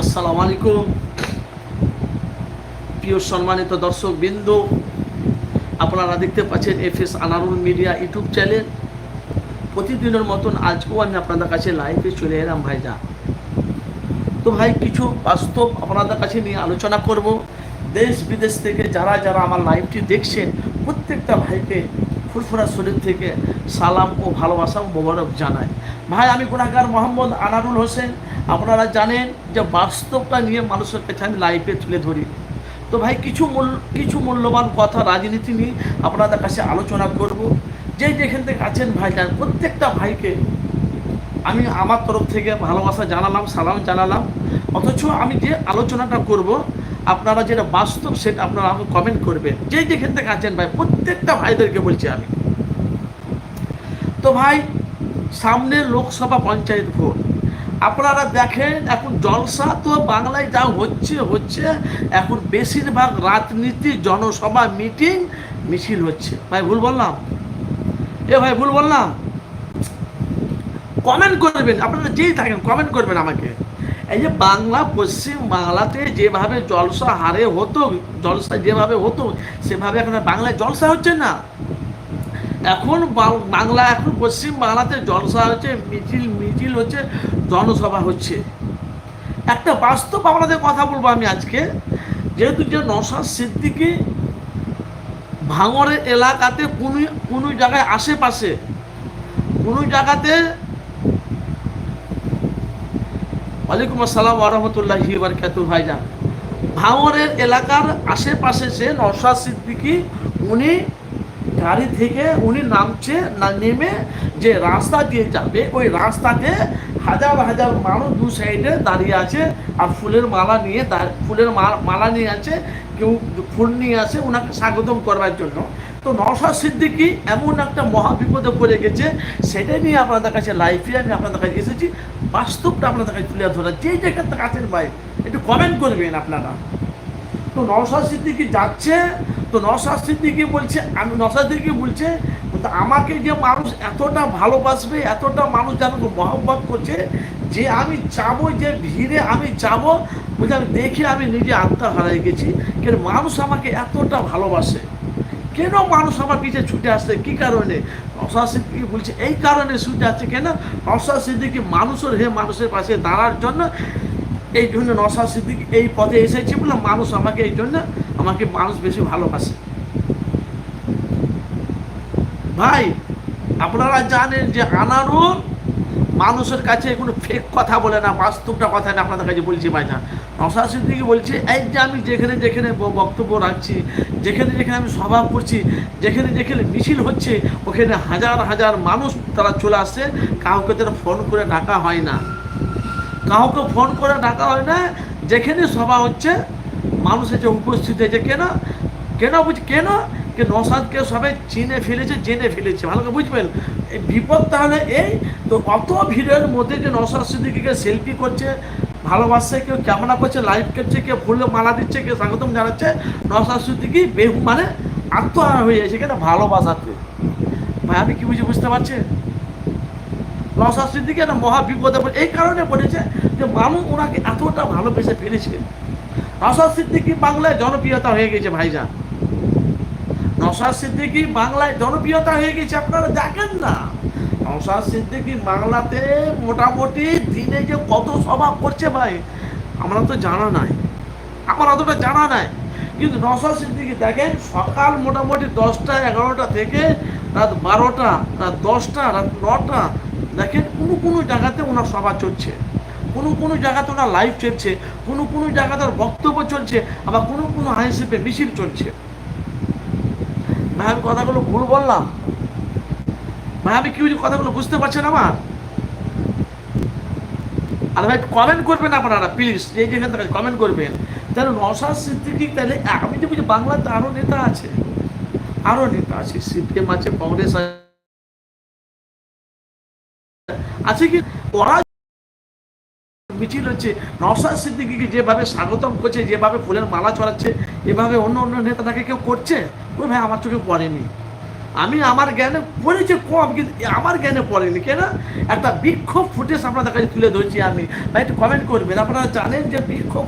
আসসালামু আলাইকুম। প্রিয় সম্মানিত দর্শক বিন্দু আপনারা দেখতে পাচ্ছেন F S Anarul media YouTube channel. প্রতিদিনের মতন আজকেও আমি আপনাদের কাছে লাইভে চলে এলাম ভাইজা তো ভাই, কিছু বাস্তব আপনাদের কাছে নিয়ে আলোচনা করব। দেশ বিদেশ থেকে যারা যারা আমার লাইভটি দেখছেন, প্রত্যেকটা ভাইকে ফুরফুরা শরীর থেকে সালাম ও ভালোবাসা ও মোবারক জানাই। ভাই, আমি গুণাগার মোহাম্মদ আনারুল হোসেন আপনারা জানেন যে বাস্তবটা নিয়ে মানুষের কাছে আমি লাইভে তুলে ধরি। তো ভাই, কিছু মূল্য কিছু মূল্যবান কথা, রাজনীতি নিয়ে আপনাদের কাছে আলোচনা করব। যে যেখান থেকে আছেন ভাইজান প্রত্যেকটা ভাইকে আমি আমার তরফ থেকে ভালোবাসা জানালাম, সালাম জানালাম। অথচ আমি যে আলোচনাটা করব, আপনারা যেটা বাস্তব সেটা আপনারা আমাকে কমেন্ট করবেন। যে যেখান থেকে আছেন ভাই, প্রত্যেকটা ভাইদেরকে বলছি আমি। তো ভাই সামনে লোকসভা পঞ্চায়েত ভোট। আপনারা দেখেন, এখন জলসা তো বাংলায় যা হচ্ছে হচ্ছে। এখন বেশিরভাগ রাজনীতি, জনসভা মিটিং, মিছিল হচ্ছে। ভাই, ভুল বললাম? এ ভাই, ভুল বললাম? কমেন্ট করবেন, আপনারা যেই থাকেন, কমেন্ট করবেন আমাকে। এই যে বাংলা, পশ্চিম বাংলাতে যেভাবে জলসা হারে হতো, জলসা যেভাবে হতো, সেভাবে এখন বাংলায় জলসা হচ্ছে না। এখন বাংলা, এখন পশ্চিম বাংলাতে জলসা হচ্ছে, মিছিল মিছিল হচ্ছে, জনসভা হচ্ছে। একটা বাস্তব আপনাদের কথা বলব আমি আজকে। যেহেতু যে নসাদ সিদ্দিকি ভাঙরের এলাকাতে কোনো কোনো জায়গায় আশেপাশে, কোনো জায়গাতে ওয়ালাইকুম আসসালাম ওরহমতুল্লাহি বারকাতু ভাইজান ভাঙরের এলাকার আশেপাশে সে নওশাদ সিদ্দিকি, উনি গাড়ি থেকে উনি নামছে, না নেমে যে রাস্তা দিয়ে যাবে, ওই রাস্তাতে হাজার হাজার মানুষ দু সাইডে দাঁড়িয়ে আছে আর ফুলের মালা নিয়ে ফুলের মালা নিয়ে আছে, কেউ ফুল নিয়ে আসে ওনাকে স্বাগতম করবার জন্য। তো নওশাদ সিদ্দিকি এমন একটা মহা বিপদে পড়ে গেছে সেটাই নিয়ে আপনাদের কাছে লাইফে আমি আপনাদের কাছে এসেছি, বাস্তবটা আপনাদের কাছে তুলে ধরা, যে যেখান থেকে আছেন ভাই, একটু কমেন্ট করবেন আপনারা। তো নওশাদ সিদ্দিকি যাচ্ছে তো সিদ্দিকি বলছে, আমি সিদ্দিকি বলছে আমাকে যে মানুষ এতটা ভালোবাসবে, এতটা মানুষ যে আমাকে মহব্বত করছে, যে আমি যাব যে ভিড়ে আমি যাব বলছে, আমি দেখে আমি নিজে আত্মা হারাই গেছি। কেন মানুষ আমাকে এতটা ভালোবাসে? কেন মানুষ আমার পিছে ছুটে আসছে কি কারণে? নশা সিদ্দিকি বলছে, এই কারণে ছুটে আসছে। কেন? নশা সিদ্দিকি মানুষের হে মানুষের পাশে দাঁড়ার জন্য এই জন্য নশা সিদ্দিকি এই পথে এসেছে বলে মানুষ আমাকে এই জন্য আমাকে মানুষ বেশি ভালোবাসে। ভাই, আপনারা জানেন যে আনারুল মানুষের কাছে কোনো ফেক কথা বলে না, বাস্তবটা কথা না, আপনাদের কাছে বলছি ভাই না। নশা সিদ্দিকি বলছে, এই যে আমি যেখানে যেখানে বক্তব্য রাখছি, যেখানে যেখানে আমি সভা করছি, যেখানে যেখানে মিছিল হচ্ছে, ওখানে হাজার হাজার মানুষ তারা চলে আসছে কাউকে তারা ফোন করে ডাকা হয় না। কাউকে ফোন করে ডাকা হয় না, যেখানে সভা হচ্ছে মানুষ এসে উপস্থিত হয়েছে, কেন? কেন বুঝ, কেন? যে নসাদকে সবাই চিনে ফেলেছে, জেনে ফেলেছে, ভালো করে বুঝবেন। এই বিপদ তাহলে এই, তো অত ভিড়ের মধ্যে যে নসাদ সিদ্দিকিকে সেলফি করছে, ভালোবাসছে, কেউ ক্যামেরা করছে লাইভ করছে, কেউ ফুলে মালা দিচ্ছে, কেউ স্বাগতম জানাচ্ছে, নসাদ সিদ্দিকি বেহু মানে আত্মহারা হয়ে যাচ্ছে, কেন? ভালোবাসাতে। ভাই আপনি কি বুঝে বুঝতে পারছেন? নসাদ সিদ্দিকি একটা মহা বিপদে পড়ে। এই কারণে পড়েছে যে মানুষ ওনাকে এতটা ভালোবেসে ফেলেছে। নসাদ সিদ্দিকি বাংলায় জনপ্রিয়তা হয়ে গেছে ভাইজান। নসাদ সিদ্দিকি বাংলায় জনপ্রিয়তা হয়ে গেছে, আপনারা দেখেন না। নসাদ সিদ্দিকি বাংলাতে মোটামুটি দিনে যে কত সভা করছে ভাই, আমরা তো জানা নাই। আমার অতটা জানা নাই। কিন্তু নসাদ সিদ্দিকি দেখেন, সকাল মোটামুটি দশটা এগারোটা থেকে রাত বারোটা, রাত দশটা, রাত নটা দেখেন, কোনো কোনো জায়গাতে ওনার সভা চলছে। কোনো কোনো জায়গাতে ওনার লাইভ চলছে, কোনো কোনো জায়গাতে বক্তব্য চলছে, আবার কোনো কোনো হাইসিপে মিছিল চলছে। ভাই কথাগুলো ভুল বললাম। ভাই, আমি কি কথাগুলো বুঝতে পারছেন আমার? আর ভাই কমেন্ট করবেন আপনারা প্লিজ এই যেখান থেকে কমেন্ট করবেন। তাহলে নশাদ সিদ্দিকি তাহলে, আমি তো বুঝি বাংলাতে আরও নেতা আছে। আরও নেতা আছে, সিপিএম আছে, কংগ্রেস আছে। আছে কি? মিছিল হচ্ছে, নওশাদ সিদ্দিকিকে যেভাবে স্বাগতম করছে, যেভাবে ফুলের মালা চড়াচ্ছে এভাবে অন্য অন্য নেতা তাকে কেউ করছে? ওই ভাই আমার চোখে পড়েনি। আমি আমার জ্ঞানে পড়েছি কম, কিন্তু আমার জ্ঞানে পড়েনি। কেন একটা বিক্ষোভ ফুটেজ আপনাদের কাছে তুলে ধরছি আমি। ভাই, একটু কমেন্ট করবেন। আপনারা জানেন যে বিক্ষোভ